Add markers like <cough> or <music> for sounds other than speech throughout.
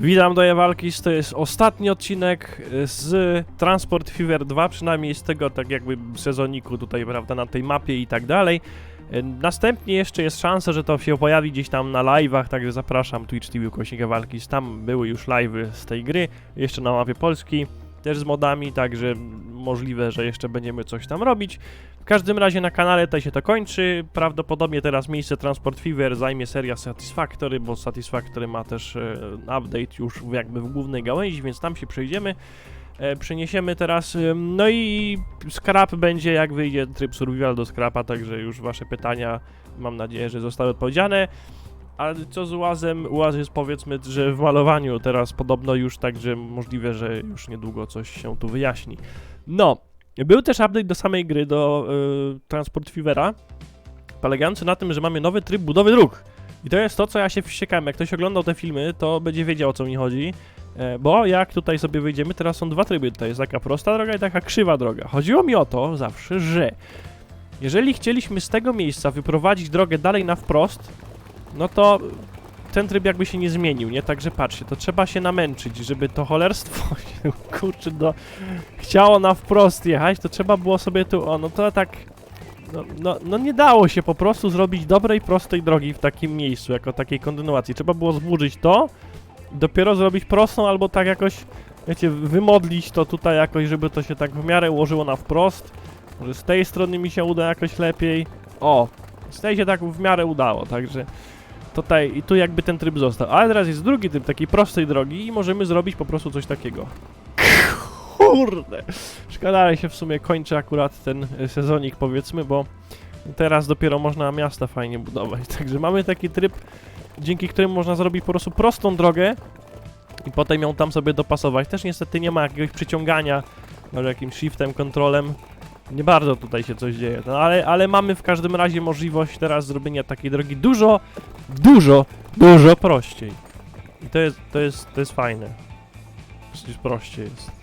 Witam do walki, to jest ostatni odcinek z Transport Fever 2, przynajmniej z tego tak jakby sezoniku tutaj, prawda, na tej mapie i tak dalej. E, Następnie jeszcze jest szansa, że to się pojawi gdzieś tam na live'ach, także zapraszam Twitch TV Kośnika Walki, tam były już live'y z tej gry, jeszcze na mapie Polski, też z modami, także możliwe, że jeszcze będziemy coś tam robić. W każdym razie na kanale tutaj się to kończy. Prawdopodobnie teraz miejsce Transport Fever zajmie seria Satisfactory, bo Satisfactory ma też e, update już jakby w głównej gałęzi, więc tam się przejdziemy. E, przeniesiemy teraz. e, No i scrap będzie jak wyjdzie tryb survival do scrapa, także już wasze pytania mam nadzieję, że zostały odpowiedziane. Ale co z łazem? Łaz jest powiedzmy, że w malowaniu teraz podobno już, także możliwe, że już niedługo coś się tu wyjaśni. No, był też update do samej gry, do y, Transport Fevera, polegający na tym, że mamy nowy tryb budowy dróg. I to jest to, co ja się wściekałem. Jak ktoś oglądał te filmy, to będzie wiedział, o co mi chodzi. E, bo jak tutaj sobie wyjdziemy, teraz są dwa tryby. Tutaj jest taka prosta droga i taka krzywa droga. Chodziło mi o to zawsze, że jeżeli chcieliśmy z tego miejsca wyprowadzić drogę dalej na wprost, no to ten tryb jakby się nie zmienił, nie? Także patrzcie, to trzeba się namęczyć, żeby to cholerstwo <laughs> się, kurczę, do... chciało na wprost jechać, to trzeba było sobie tu, o, no to tak... No, no, no nie dało się po prostu zrobić dobrej, prostej drogi w takim miejscu, jako takiej kontynuacji. Trzeba było zburzyć to, dopiero zrobić prostą, albo tak jakoś, wiecie, wymodlić to tutaj jakoś, żeby to się tak w miarę ułożyło na wprost. Może z tej strony mi się uda jakoś lepiej. O, z tej się tak w miarę udało, także tutaj i tu jakby ten tryb został. Ale teraz jest drugi tryb takiej prostej drogi i możemy zrobić po prostu coś takiego. Kurde! Szkoda, że się w sumie kończy akurat ten e, sezonik powiedzmy, bo teraz dopiero można miasta fajnie budować. <laughs> Także mamy taki tryb, dzięki któremu można zrobić po prostu prostą drogę i potem ją tam sobie dopasować. Też niestety nie ma jakiegoś przyciągania, może jakimś shiftem, kontrolem. Nie bardzo tutaj się coś dzieje, no ale, ale mamy w każdym razie możliwość teraz zrobienia takiej drogi dużo, dużo, dużo prościej. I to jest, to jest, to jest fajne. Przecież prościej jest.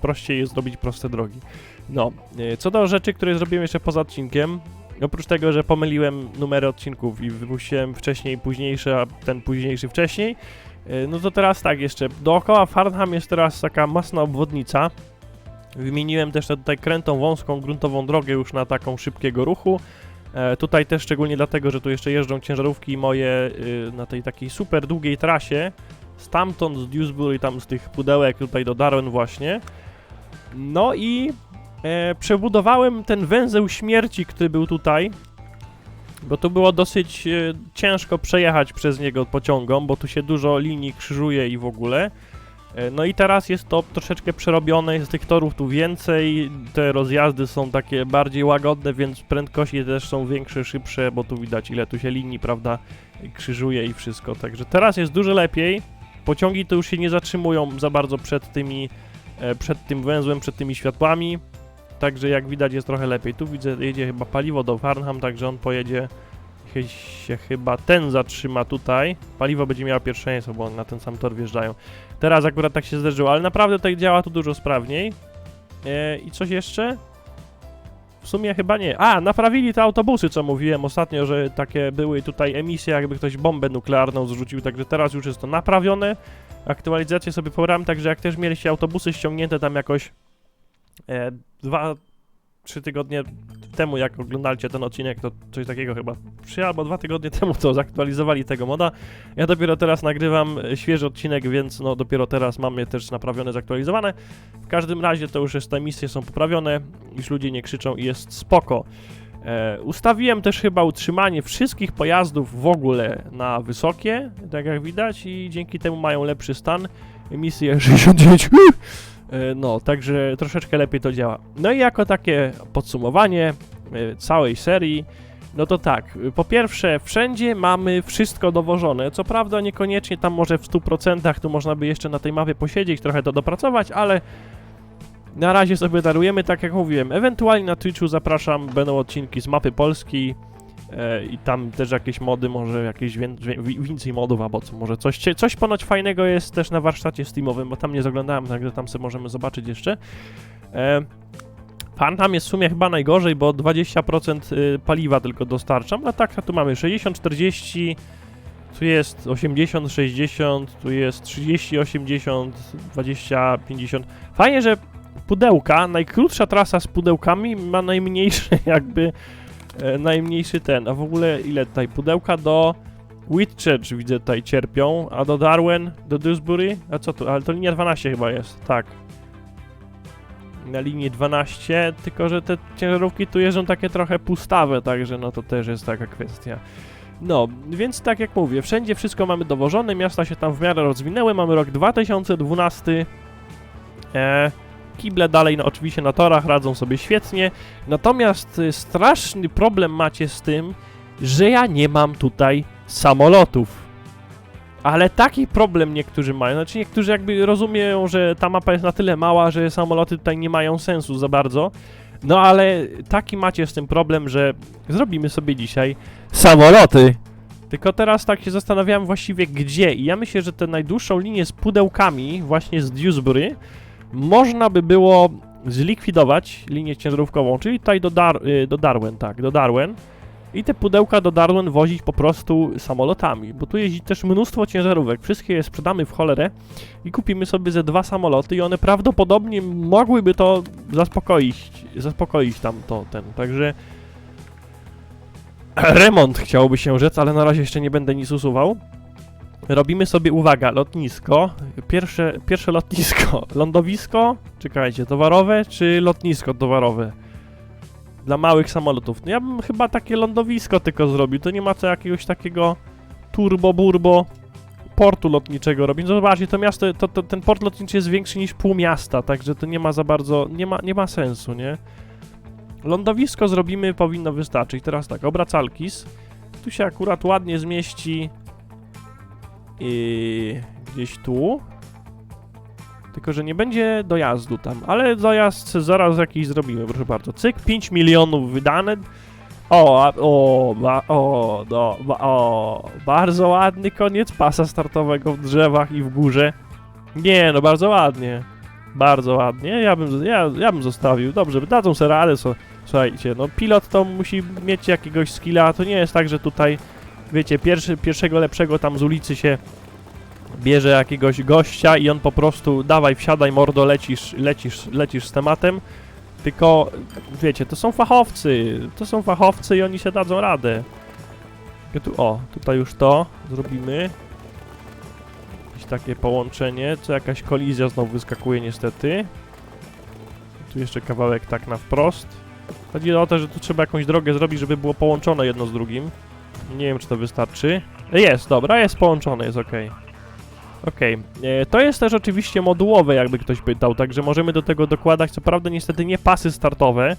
Prościej jest zrobić proste drogi. No, e, co do rzeczy, które zrobiłem jeszcze poza odcinkiem, oprócz tego, że pomyliłem numery odcinków i wypuściłem wcześniej późniejszy, a ten późniejszy wcześniej, e, no to teraz tak jeszcze, dookoła Farnham jest teraz taka masna obwodnica. Wymieniłem też tutaj krętą, wąską, gruntową drogę już na taką szybkiego ruchu. E, tutaj też szczególnie dlatego, że tu jeszcze jeżdżą ciężarówki moje y, na tej takiej super długiej trasie. Stamtąd z Dewsbury, tam z tych pudełek tutaj do Darwin właśnie. No i e, przebudowałem ten węzeł śmierci, który był tutaj. Bo tu było dosyć e, ciężko przejechać przez niego pociągom, bo tu się dużo linii krzyżuje i w ogóle. E, No i teraz jest to troszeczkę przerobione, jest tych torów tu więcej, te rozjazdy są takie bardziej łagodne, więc prędkości też są większe, szybsze, bo tu widać ile tu się linii, prawda, krzyżuje i wszystko. Także teraz jest dużo lepiej. Pociągi to już się nie zatrzymują za bardzo przed tymi, e, przed tym węzłem, przed tymi światłami. Także jak widać jest trochę lepiej. Tu widzę, jedzie chyba paliwo do Farnham, także on pojedzie się chyba ten zatrzyma tutaj. Paliwo będzie miało pierwszeństwo, bo na ten sam tor wjeżdżają. Teraz akurat tak się zdarzyło, ale naprawdę tutaj działa tu dużo sprawniej. E, I coś jeszcze? W sumie chyba nie. A, naprawili te autobusy, co mówiłem ostatnio, że takie były tutaj emisje, jakby ktoś bombę nuklearną zrzucił, także teraz już jest to naprawione. Aktualizację sobie pobrałem, także jak też mieliście autobusy ściągnięte tam jakoś e, dwa, trzy tygodnie temu, jak oglądaliście ten odcinek, to coś takiego chyba trzy albo dwa tygodnie <laughs> temu to zaktualizowali tego moda. Ja dopiero teraz nagrywam e, świeży odcinek, więc no dopiero teraz mamy też naprawione, zaktualizowane. W każdym razie to już jest, te misje są poprawione, już ludzie nie krzyczą i jest spoko. E, ustawiłem też chyba utrzymanie wszystkich pojazdów w ogóle na wysokie, tak jak widać i dzięki temu mają lepszy stan. Emisje 69 E, No, także troszeczkę lepiej to działa. No i jako takie podsumowanie e, całej serii, no to tak, po pierwsze, wszędzie mamy wszystko dowożone. Co prawda, niekoniecznie tam może w 100%, tu można by jeszcze na tej mapie posiedzieć, trochę to dopracować, ale na razie sobie darujemy, tak jak mówiłem. Ewentualnie na Twitchu zapraszam, będą odcinki z mapy Polski e, i tam też jakieś mody, może jakieś wię- wi- więcej modów, albo co, może coś, coś ponoć fajnego jest też na warsztacie Steamowym, bo tam nie zaglądałem, także tam sobie możemy zobaczyć jeszcze. E, Phantom jest w sumie chyba najgorzej, bo 20% y, paliwa tylko dostarczam, a tak tu mamy 60, 40, Tu jest 80, 60, tu jest 30, 80, 20, 50. Fajnie, że pudełka, najkrótsza trasa z pudełkami ma najmniejszy <laughs> jakby, e, najmniejszy ten. A w ogóle ile tutaj? Pudełka do Whitchurch widzę tutaj cierpią, a do Darwen, do Dewsbury? A co tu? Ale to linia 12 chyba jest, tak. Na linii 12, tylko że te ciężarówki tu jeżdżą takie trochę pustawe, także no to też jest taka kwestia. No, więc tak jak mówię, wszędzie wszystko mamy dowożone, miasta się tam w miarę rozwinęły, mamy rok 2012. E, kible dalej, no oczywiście na torach radzą sobie świetnie, natomiast y, straszny problem macie z tym, że ja nie mam tutaj samolotów. Ale taki problem niektórzy mają, znaczy niektórzy jakby rozumieją, że ta mapa jest na tyle mała, że samoloty tutaj nie mają sensu za bardzo. No ale taki macie z tym problem, że zrobimy sobie dzisiaj samoloty. Tylko teraz tak się zastanawiałem właściwie gdzie i ja myślę, że tę najdłuższą linię z pudełkami właśnie z Dewsbury można by było zlikwidować linię ciężarówkową, czyli tutaj do, Dar y, do Darwen, tak, do Darwen i te pudełka do Darwen wozić po prostu samolotami, bo tu jeździ też mnóstwo ciężarówek, wszystkie je sprzedamy w cholerę i kupimy sobie ze dwa samoloty i one prawdopodobnie mogłyby to zaspokoić, zaspokoić tam to, ten, także remont chciałoby się rzec, ale na razie jeszcze nie będę nic usuwał. Robimy sobie, uwaga, lotnisko, pierwsze, pierwsze lotnisko, <laughs> lądowisko, czekajcie, towarowe czy lotnisko towarowe? Dla małych samolotów. No ja bym chyba takie lądowisko tylko zrobił, to nie ma co jakiegoś takiego turbo-burbo portu lotniczego robić. No zobaczcie, to miasto, to, to, ten port lotniczy jest większy niż pół miasta, także to nie ma za bardzo, nie ma, nie ma sensu, nie? Lądowisko zrobimy, powinno wystarczyć. Teraz tak, obracalkis. Tu się akurat ładnie zmieści i gdzieś tu. Tylko, że nie będzie dojazdu tam, ale dojazd zaraz jakiś zrobimy, proszę bardzo. Cyk, 5 milionów wydane. O, o, ba, o, do, ba, o, bardzo ładny koniec pasa startowego w drzewach i w górze. Nie, no bardzo ładnie. Bardzo ładnie. Ja bym, ja, ja bym zostawił. Dobrze, dadzą sobie radę. So, słuchajcie, no pilot to musi mieć jakiegoś skilla. To nie jest tak, że tutaj, wiecie, pierwszy, pierwszego lepszego tam z ulicy się bierze jakiegoś gościa i on po prostu dawaj, wsiadaj, mordo, lecisz, lecisz, lecisz z tematem. Tylko, wiecie, to są fachowcy. To są fachowcy i oni się dadzą radę. Ja tu, o, tutaj już to zrobimy. Jakieś takie połączenie, co jakaś kolizja znowu wyskakuje niestety. Tu jeszcze kawałek tak na wprost. Chodzi o to, że tu trzeba jakąś drogę zrobić, żeby było połączone jedno z drugim. Nie wiem, czy to wystarczy. Jest, dobra, jest połączone, jest ok. Okej, e, to jest też oczywiście modułowe, jakby ktoś pytał, także możemy do tego dokładać, co prawda niestety nie pasy startowe,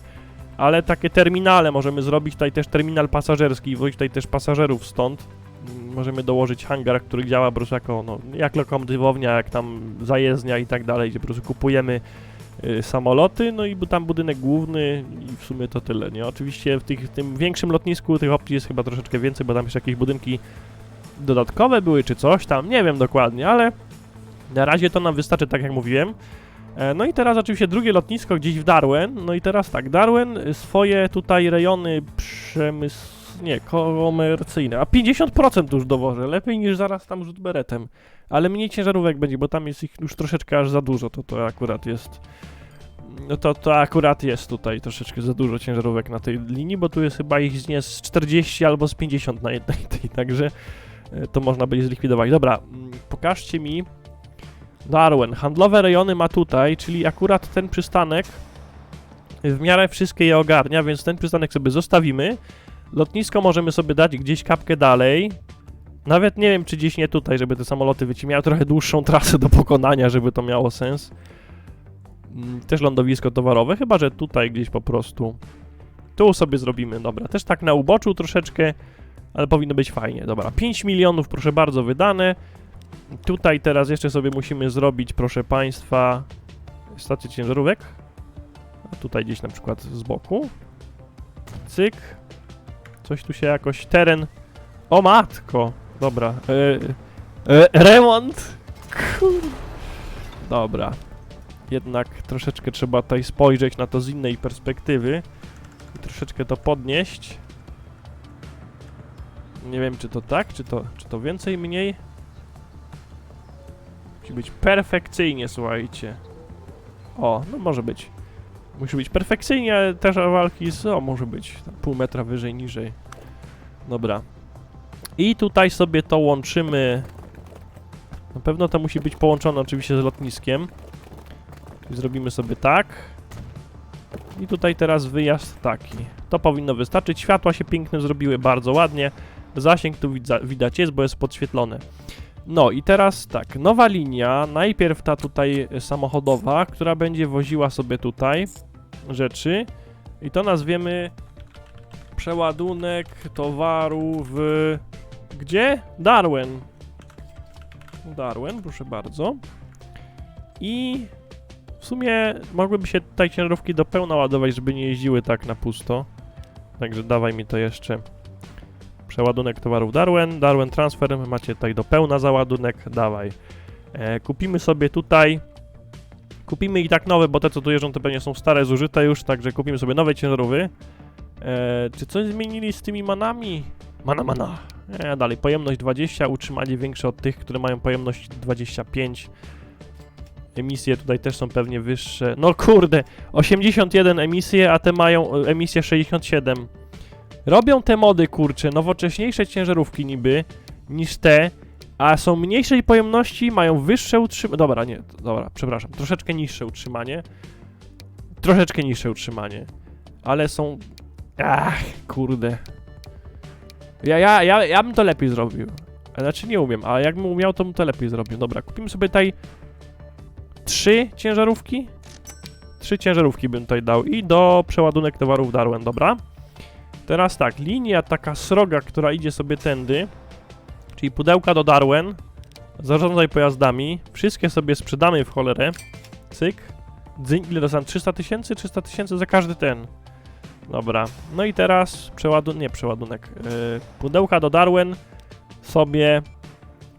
ale takie terminale możemy zrobić, tutaj też terminal pasażerski, wozić tutaj też pasażerów stąd. Możemy dołożyć hangar, który działa po prostu jako, no, jak lokomotywownia, jak tam zajezdnia i tak dalej, gdzie po prostu kupujemy samoloty, no i tam budynek główny i w sumie to tyle, nie? Oczywiście w, tych, w tym większym lotnisku tych opcji jest chyba troszeczkę więcej, bo tam jeszcze jakieś budynki dodatkowe były, czy coś tam, nie wiem dokładnie, ale na razie to nam wystarczy, tak jak mówiłem. E, No i teraz oczywiście drugie lotnisko gdzieś w Darwen, no i teraz tak, Darwen y, swoje tutaj rejony przemysł... nie, komercyjne, a 50% już dowożę, lepiej niż zaraz tam rzut beretem. Ale mniej ciężarówek będzie, bo tam jest ich już troszeczkę aż za dużo, to to akurat jest... No to, to akurat jest tutaj troszeczkę za dużo ciężarówek na tej linii, bo tu jest chyba ich nie z 40 albo z 50 na jednej tej, także e, to można będzie zlikwidować. Dobra, mm, pokażcie mi Darwen. Handlowe rejony ma tutaj, czyli akurat ten przystanek w miarę wszystkie je ogarnia, więc ten przystanek sobie zostawimy. Lotnisko możemy sobie dać gdzieś kapkę dalej. Nawet nie wiem, czy gdzieś nie tutaj, żeby te samoloty wiecie, miały trochę dłuższą trasę do pokonania, żeby to miało sens. Mm, Też lądowisko towarowe, chyba że tutaj gdzieś po prostu. Tu sobie zrobimy, dobra. Też tak na uboczu troszeczkę, ale powinno być fajnie. Dobra, 5 milionów, proszę bardzo, wydane. Tutaj teraz jeszcze sobie musimy zrobić, proszę Państwa, stację ciężarówek. A tutaj gdzieś na przykład z boku. Cyk. Coś tu się jakoś teren. O matko! Dobra. E, e, remont! Kur... Dobra. Jednak troszeczkę trzeba tutaj spojrzeć na to z innej perspektywy. I troszeczkę to podnieść. Nie wiem, czy to tak, czy to, czy to więcej, mniej. Musi być perfekcyjnie, słuchajcie. O, no może być. Musi być perfekcyjnie, ale też walki z... O, może być. Pół metra wyżej, niżej. Dobra. I tutaj sobie to łączymy. Na pewno to musi być połączone oczywiście z lotniskiem. Czyli zrobimy sobie tak. I tutaj teraz wyjazd taki. To powinno wystarczyć. Światła się piękne zrobiły, bardzo ładnie. Zasięg tu widać jest, bo jest podświetlony. No i teraz tak, nowa linia, najpierw ta tutaj samochodowa, która będzie woziła sobie tutaj rzeczy i to nazwiemy przeładunek towaru w... gdzie? Darwen. Darwen, proszę bardzo. I w sumie mogłyby się tutaj ciężarówki do pełna ładować, żeby nie jeździły tak na pusto. Także dawaj mi to jeszcze. Przeładunek towarów Darwen, Darwen Transfer, macie tutaj do pełna załadunek, dawaj. E, kupimy sobie tutaj, kupimy i tak nowe, bo te co tu jeżdżą to pewnie są stare, zużyte już, także kupimy sobie nowe ciężarówy. E, czy coś zmienili z tymi manami? Mana, mana. E, dalej, pojemność 20, utrzymanie większe od tych, które mają pojemność 25. Emisje tutaj też są pewnie wyższe. No kurde, 81 emisje, a te mają e, emisję 67. Robią te mody, kurcze, nowocześniejsze ciężarówki niby niż te, a są mniejszej pojemności, mają wyższe utrzymanie. Dobra, nie, dobra, przepraszam, troszeczkę niższe utrzymanie. Troszeczkę niższe utrzymanie. Ale są. Ach, kurde. Ja, ja, ja, ja bym to lepiej zrobił. Znaczy nie umiem, ale jakbym umiał, to bym to lepiej zrobił. Dobra, kupimy sobie tutaj trzy ciężarówki. Trzy ciężarówki bym tutaj dał i do przeładunek towarów Darwen, dobra? Teraz tak, linia taka sroga, która idzie sobie tędy, czyli pudełka do Darwen, zarządzaj pojazdami, wszystkie sobie sprzedamy w cholerę, cyk, Dzyń, ile dostałem? 300 tysięcy? 300 tysięcy za każdy ten. Dobra, no i teraz przeładunek, nie przeładunek, yy, pudełka do Darwen sobie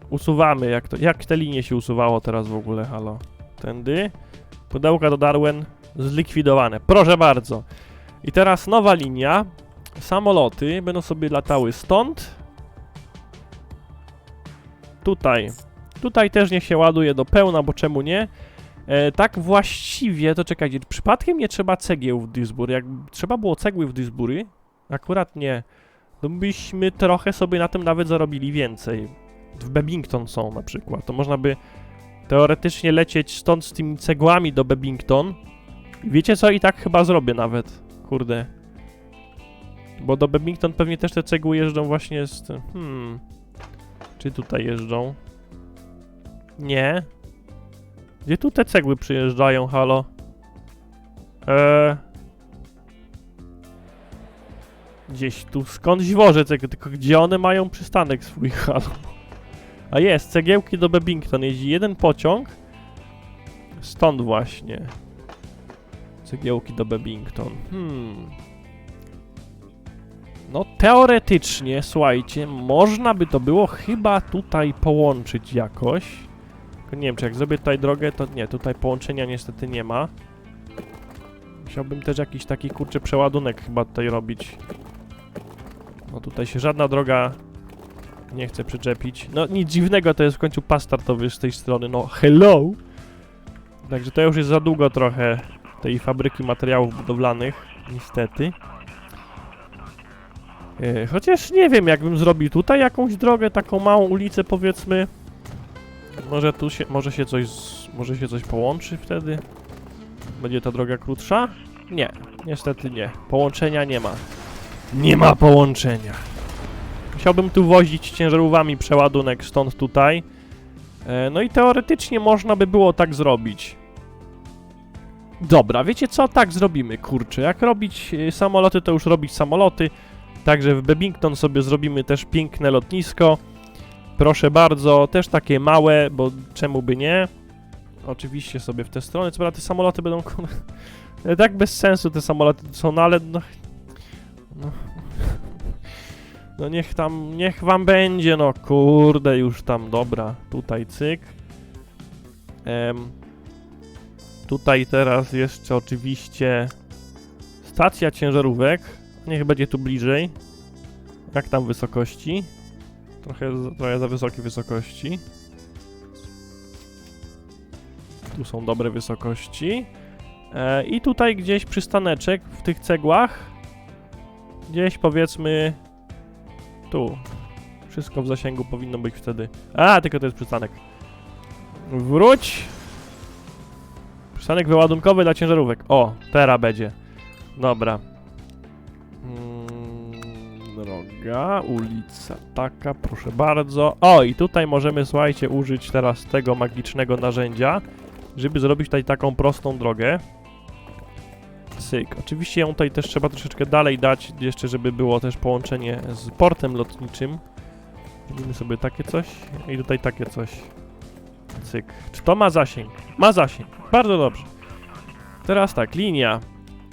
usuwamy, jak to, jak te linie się usuwało teraz w ogóle, halo, tędy, pudełka do Darwen zlikwidowane, proszę bardzo. I teraz nowa linia, samoloty będą sobie latały stąd. Tutaj. Tutaj też niech się ładuje do pełna, bo czemu nie? E, tak właściwie, to czekajcie, przypadkiem nie trzeba cegieł w Disbury. Jak trzeba było cegły w Disbury, akurat nie, to byśmy trochę sobie na tym nawet zarobili więcej. W Bebington są na przykład. To można by teoretycznie lecieć stąd z tymi cegłami do Bebington. Wiecie co? I tak chyba zrobię nawet. Kurde. Bo do Bebington pewnie też te cegły jeżdżą właśnie z. Hmm. Czy tutaj jeżdżą? Nie. Gdzie tu te cegły przyjeżdżają, halo? Eee. Gdzieś tu, skądś wożę cegły, tylko gdzie one mają przystanek swój, <laughs> halo? A jest, cegiełki do Bebington, jeździ jeden pociąg. Stąd właśnie. Cegiełki do Bebington. Hmm. No teoretycznie, słuchajcie, można by to było chyba tutaj połączyć jakoś. Tylko nie wiem, czy jak zrobię tutaj drogę, to nie, tutaj połączenia niestety nie ma. Musiałbym też jakiś taki kurczy przeładunek chyba tutaj robić. No tutaj się żadna droga nie chce przyczepić. No nic dziwnego, to jest w końcu pas startowy z tej strony, no hello! Także to już jest za długo trochę tej fabryki materiałów budowlanych, niestety. E, Chociaż nie wiem, jakbym zrobił tutaj jakąś drogę, taką małą ulicę powiedzmy. Może tu się, może się coś, z, może się coś połączy wtedy? Będzie ta droga krótsza? Nie, niestety nie. Połączenia nie ma. Nie ma połączenia. Musiałbym tu wozić ciężarówkami przeładunek stąd tutaj. E, No i teoretycznie można by było tak zrobić. Dobra, wiecie co? Tak zrobimy, kurczę. Jak robić y, samoloty, to już robić samoloty. Także w Bebington sobie zrobimy też piękne lotnisko. Proszę bardzo, też takie małe, bo czemu by nie? Oczywiście sobie w te strony. Co prawda te samoloty będą <laughs> tak bez sensu te samoloty są, no ale no, no, <laughs> no niech tam, niech wam będzie, no kurde, już tam, dobra, tutaj cyk. Tutaj teraz jeszcze oczywiście stacja ciężarówek. Niech będzie tu bliżej. Jak tam wysokości? Trochę, trochę za wysokie wysokości. Tu są dobre wysokości. E, I tutaj gdzieś przystaneczek w tych cegłach. Gdzieś powiedzmy tu. Wszystko w zasięgu powinno być wtedy. A, tylko to jest przystanek. Wróć. Przystanek wyładunkowy dla ciężarówek. O, teraz będzie. Dobra. Droga, ulica taka, proszę bardzo. O, i tutaj możemy, słuchajcie, użyć teraz tego magicznego narzędzia, żeby zrobić tutaj taką prostą drogę. Cyk. Oczywiście ją tutaj też trzeba troszeczkę dalej dać, jeszcze żeby było też połączenie z portem lotniczym. Zrobimy sobie takie coś i tutaj takie coś. Cyk. Czy to ma zasięg? Ma zasięg. Bardzo dobrze. Teraz tak, linia.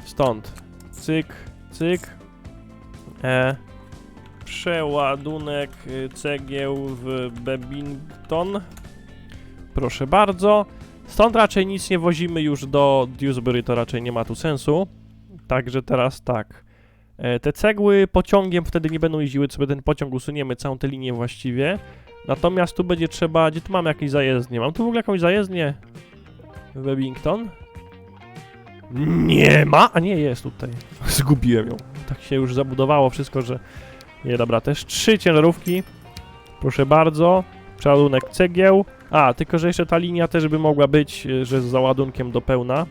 Stąd. Cyk, cyk. E. Przeładunek y, cegieł w Bebington. Proszę bardzo. Stąd raczej nic nie wozimy już do Dewsbury, to raczej nie ma tu sensu. Także teraz tak. E, te cegły pociągiem wtedy nie będą jeździły, sobie ten pociąg usuniemy, całą tę linię właściwie. Natomiast tu będzie trzeba, gdzie tu mamy jakieś zajezdnie? Mam tu w ogóle jakąś zajezdnię? W Wellington? Nie ma! A nie, jest tutaj. <laughs> Zgubiłem ją. Tak się już zabudowało wszystko, że... Nie, dobra, też trzy ciężarówki. Proszę bardzo. Przeładunek cegieł. A, tylko że jeszcze ta linia też by mogła być, y, że z załadunkiem do pełna.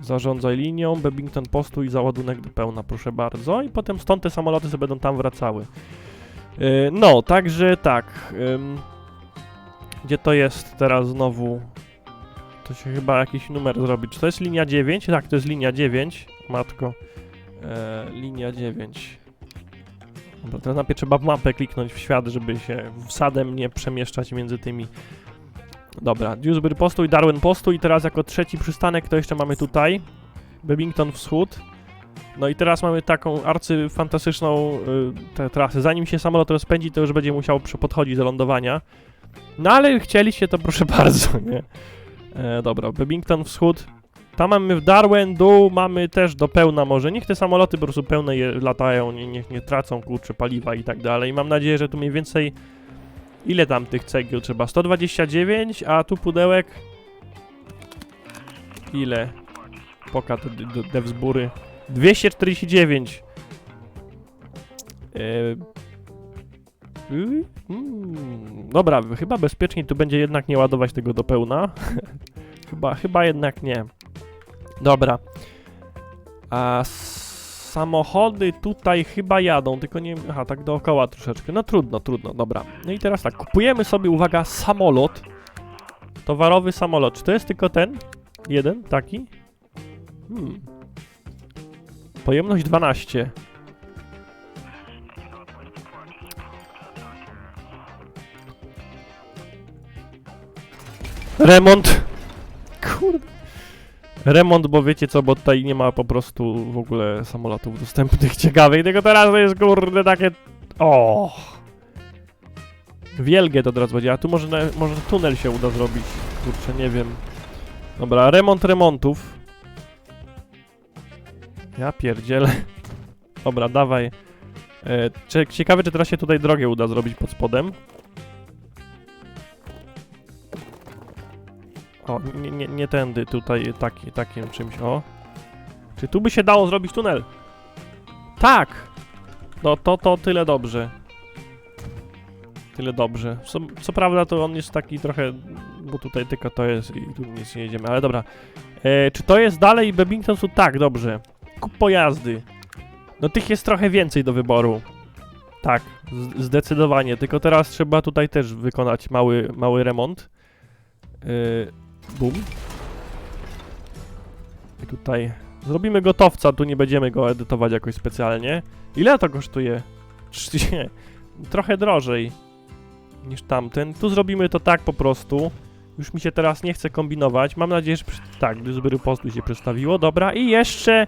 Zarządzaj linią, Bebington postu i załadunek do pełna, proszę bardzo. I potem stąd te samoloty sobie będą tam wracały. Yy, no, także tak. ym, gdzie to jest teraz znowu? To się chyba jakiś numer zrobi. Czy to jest linia 9? Tak, to jest linia 9. Matko. E, linia 9. Teraz najpierw trzeba w mapę kliknąć w świat, żeby się wsadem nie przemieszczać między tymi. Dobra, Dewsbury postój, Darwin postój i teraz jako trzeci przystanek to jeszcze mamy tutaj Bebington Wschód. No i teraz mamy taką arcyfantastyczną y, tę trasę. Zanim się samolot rozpędzi, to już będzie musiał podchodzić do lądowania. No ale chcieliście, to proszę bardzo, <laughs> nie? E, dobra, Bebington Wschód. Tam mamy w Darwin dół, mamy też do pełna może. Niech te samoloty po prostu pełne je latają, nie, niech nie tracą kurczę paliwa i tak dalej. Mam nadzieję, że tu mniej więcej... Ile tam tych cegieł trzeba? 129, a tu pudełek... Ile? Poka d- Devsbury. 249. Eee, y, mm, dobra, chyba bezpieczniej tu będzie jednak nie ładować tego do pełna. <laughs> chyba, chyba jednak nie. Dobra. A samochody tutaj chyba jadą, tylko nie. Aha, tak dookoła troszeczkę. No trudno, trudno, dobra. No i teraz tak, kupujemy sobie, uwaga, samolot. Towarowy samolot. Czy to jest tylko ten? Jeden, taki? Hmm. Pojemność 12. Remont. Kurde. Remont, bo wiecie co, bo tutaj nie ma po prostu w ogóle samolotów dostępnych <laughs> ciekawych, tylko teraz to jest kurde takie... O. Wielgie to teraz będzie, a tu może, na, może tunel się uda zrobić. Kurczę, nie wiem. Dobra, remont remontów. Ja pierdzielę. Dobra, dawaj. E, czy, ciekawe, czy teraz się tutaj drogę uda zrobić pod spodem. O, nie, nie, nie tędy, tutaj taki, takim czymś, o. Czy tu by się dało zrobić tunel? Tak! No to, to tyle dobrze. Tyle dobrze. Co, co prawda to on jest taki trochę, bo tutaj tylko to jest i tu nic nie jedziemy, ale dobra. E, czy to jest dalej Bebington? Su- Tak, dobrze. Kup pojazdy. No tych jest trochę więcej do wyboru. Tak, zdecydowanie. Tylko teraz trzeba tutaj też wykonać mały, mały remont. Yy, bum. I tutaj zrobimy gotowca, tu nie będziemy go edytować jakoś specjalnie. Ile to kosztuje? Trochę drożej niż tamten. Tu zrobimy to tak po prostu. Już mi się teraz nie chce kombinować. Mam nadzieję, że... Tak, Dewsbury Postu się przedstawiło. Dobra, i jeszcze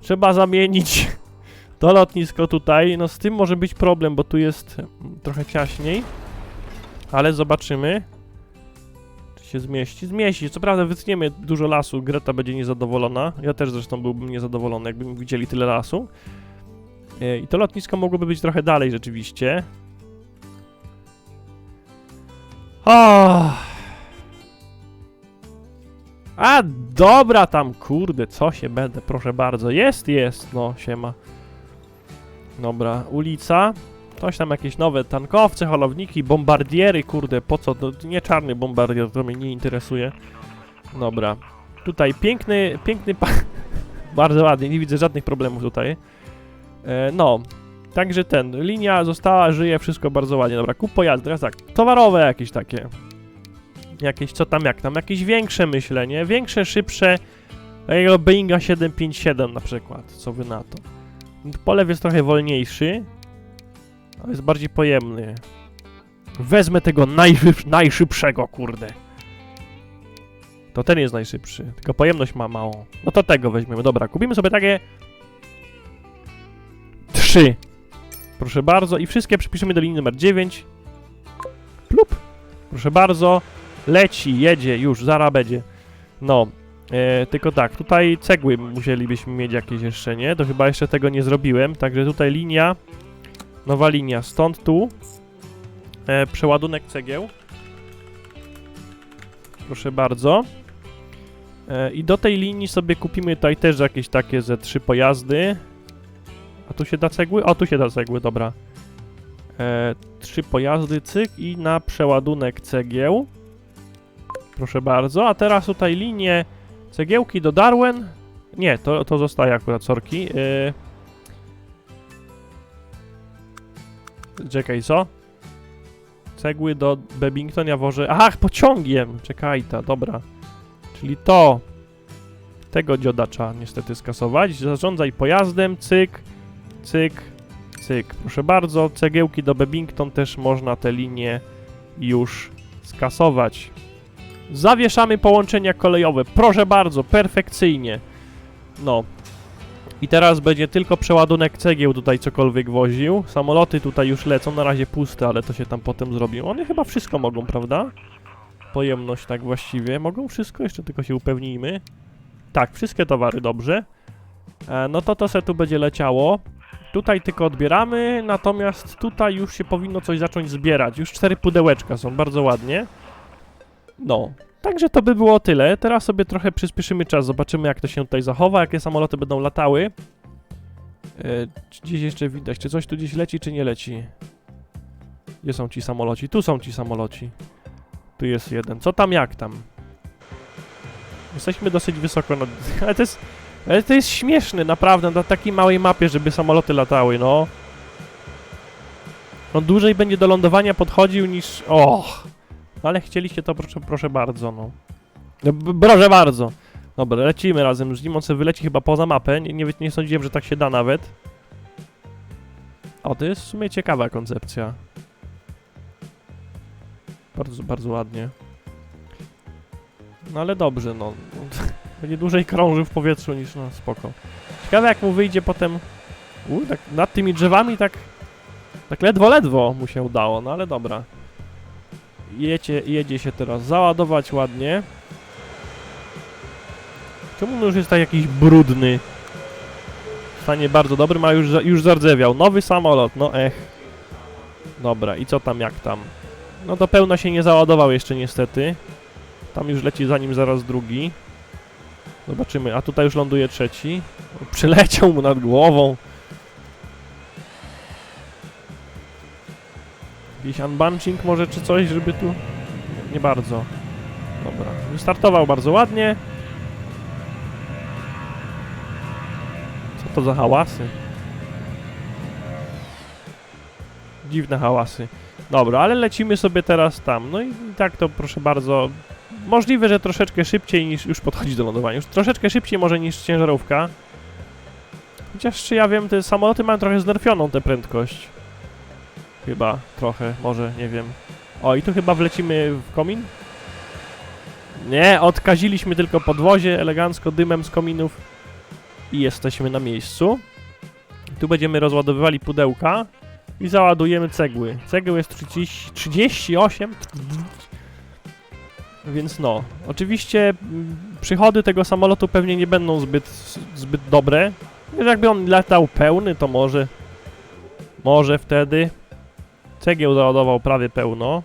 trzeba zamienić <laughs> to lotnisko tutaj. No z tym może być problem, bo tu jest mm, trochę ciaśniej. Ale zobaczymy. Się zmieści? Zmieści. Co prawda wytniemy dużo lasu. Greta będzie niezadowolona. Ja też zresztą byłbym niezadowolony, jakby widzieli tyle lasu. E, I to lotnisko mogłoby być trochę dalej rzeczywiście. O! A, dobra tam, kurde, co się będę, proszę bardzo. Jest, jest, no, siema. Dobra, ulica. Coś tam jakieś nowe tankowce, holowniki, bombardiery, kurde, po co? To nie czarny bombardier, to mnie nie interesuje. Dobra. Tutaj piękny, piękny. <laughs> Bardzo ładnie, nie widzę żadnych problemów tutaj. E, no, także ten, linia została, żyje, wszystko bardzo ładnie. Dobra, kup pojazdy, teraz tak, towarowe jakieś takie. Jakieś, co tam, jak tam, jakieś większe myślenie, większe, szybsze. Takiego Boeinga 757 na przykład, co wy na to. Polew jest trochę wolniejszy, ale jest bardziej pojemny. Wezmę tego najszyb najszybszego, kurde. To ten jest najszybszy, tylko pojemność ma małą. No to tego weźmiemy. Dobra, kupimy sobie takie... Trzy. Proszę bardzo. I wszystkie przypiszemy do linii numer 9. Plup. Proszę bardzo. Leci, jedzie, już, zara będzie. No, e, tylko tak, tutaj cegły musielibyśmy mieć jakieś jeszcze, nie? To chyba jeszcze tego nie zrobiłem, także tutaj linia, nowa linia, stąd tu e, przeładunek cegieł. Proszę bardzo. E, I do tej linii sobie kupimy tutaj też jakieś takie ze trzy pojazdy. A tu się da cegły? O, tu się da cegły, dobra. E, trzy pojazdy, cyk i na przeładunek cegieł. Proszę bardzo. A teraz tutaj linię cegiełki do Darwen. Nie, to, to zostaje akurat sorki. E, czekaj, co? Cegły do Bebington wożę... Ach, pociągiem! Czekaj, ta, dobra. Czyli to. Tego dzioda trzeba niestety skasować. Zarządzaj pojazdem, cyk, cyk, cyk. Proszę bardzo, cegiełki do Bebington też można te linie już skasować. Zawieszamy połączenia kolejowe. Proszę bardzo, perfekcyjnie. No. I teraz będzie tylko przeładunek cegieł tutaj cokolwiek woził. Samoloty tutaj już lecą, na razie puste, ale to się tam potem zrobi. One chyba wszystko mogą, prawda? Pojemność tak właściwie. Mogą wszystko? Jeszcze tylko się upewnijmy. Tak, wszystkie towary, dobrze. E, no to to se tu będzie leciało. Tutaj tylko odbieramy, natomiast tutaj już się powinno coś zacząć zbierać. Już cztery pudełeczka są, bardzo ładnie. No, także to by było tyle. Teraz sobie trochę przyspieszymy czas, zobaczymy jak to się tutaj zachowa, jakie samoloty będą latały. E, czy gdzieś jeszcze widać, czy coś tu gdzieś leci, czy nie leci? Gdzie są ci samoloci? Tu są ci samoloci. Tu jest jeden. Co tam, jak tam? Jesteśmy dosyć wysoko nad... <laughs> Ale to jest... Ale to jest śmieszne, naprawdę, na takiej małej mapie, żeby samoloty latały, no. On dłużej będzie do lądowania podchodził niż... Och! Ale chcieliście to, proszę, proszę bardzo, no. No, Proszę bardzo. Dobra, lecimy razem z nim, on sobie wyleci chyba poza mapę, nie, nie, nie sądziłem, że tak się da nawet. O, to jest w sumie ciekawa koncepcja. Bardzo, bardzo ładnie. No ale dobrze, no. <laughs> Będzie dłużej krążył w powietrzu niż, no spoko. Ciekawe jak mu wyjdzie potem... U, tak nad tymi drzewami tak... Tak ledwo, ledwo mu się udało, no ale dobra. Jedzie, się teraz załadować ładnie. Czemu on już jest tak jakiś brudny? W stanie bardzo dobrym, a już, już zardzewiał. Nowy samolot, no ech. Dobra, i co tam, jak tam? No do pełna się nie załadował jeszcze niestety. Tam już leci za nim zaraz drugi. Zobaczymy, a tutaj już ląduje trzeci. Przyleciał mu nad głową. Jakiś unbunching może czy coś, żeby tu... Nie, bardzo. Dobra, wystartował bardzo ładnie. Co to za hałasy? Dziwne hałasy. Dobra, ale lecimy sobie teraz tam. No i, i tak to proszę bardzo. Możliwe, że troszeczkę szybciej niż już podchodzi do lądowania. Już troszeczkę szybciej może niż ciężarówka. Chociaż czy ja wiem, te samoloty mają trochę znerfioną tę prędkość. Chyba trochę, może, nie wiem. O, i tu chyba wlecimy w komin? Nie, odkaziliśmy tylko podwozie elegancko dymem z kominów i jesteśmy na miejscu. Tu będziemy rozładowywali pudełka i załadujemy cegły. Cegły jest 30, 38, więc no. Oczywiście mm, przychody tego samolotu pewnie nie będą zbyt, zbyt dobre. Jakby on latał pełny, to może Może wtedy. Cegieł załadował prawie pełno.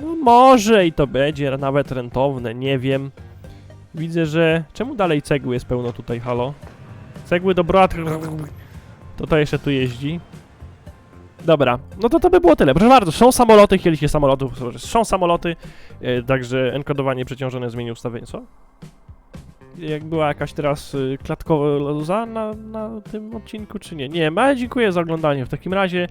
No może i to będzie nawet rentowne, nie wiem. Widzę, że... Czemu dalej cegły jest pełno tutaj, halo? Cegły do brat... To to jeszcze tu jeździ. Dobra, no to to by było tyle. Proszę bardzo, są samoloty, chcieliście samolotów, są samoloty, e, także enkodowanie przeciążone zmieni ustawienie, co? Jak była jakaś teraz y, klatkowa luza na, na tym odcinku, czy nie? Nie, ale dziękuję za oglądanie. W takim razie,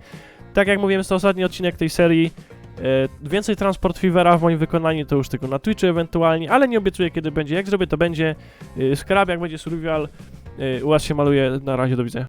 tak jak mówiłem, jest to ostatni odcinek tej serii. E, więcej Transport Fevera w moim wykonaniu to już tylko na Twitchu ewentualnie, ale nie obiecuję kiedy będzie. Jak zrobię to będzie. E, Skarab jak będzie survival. E, u was się maluje. Na razie do widzenia.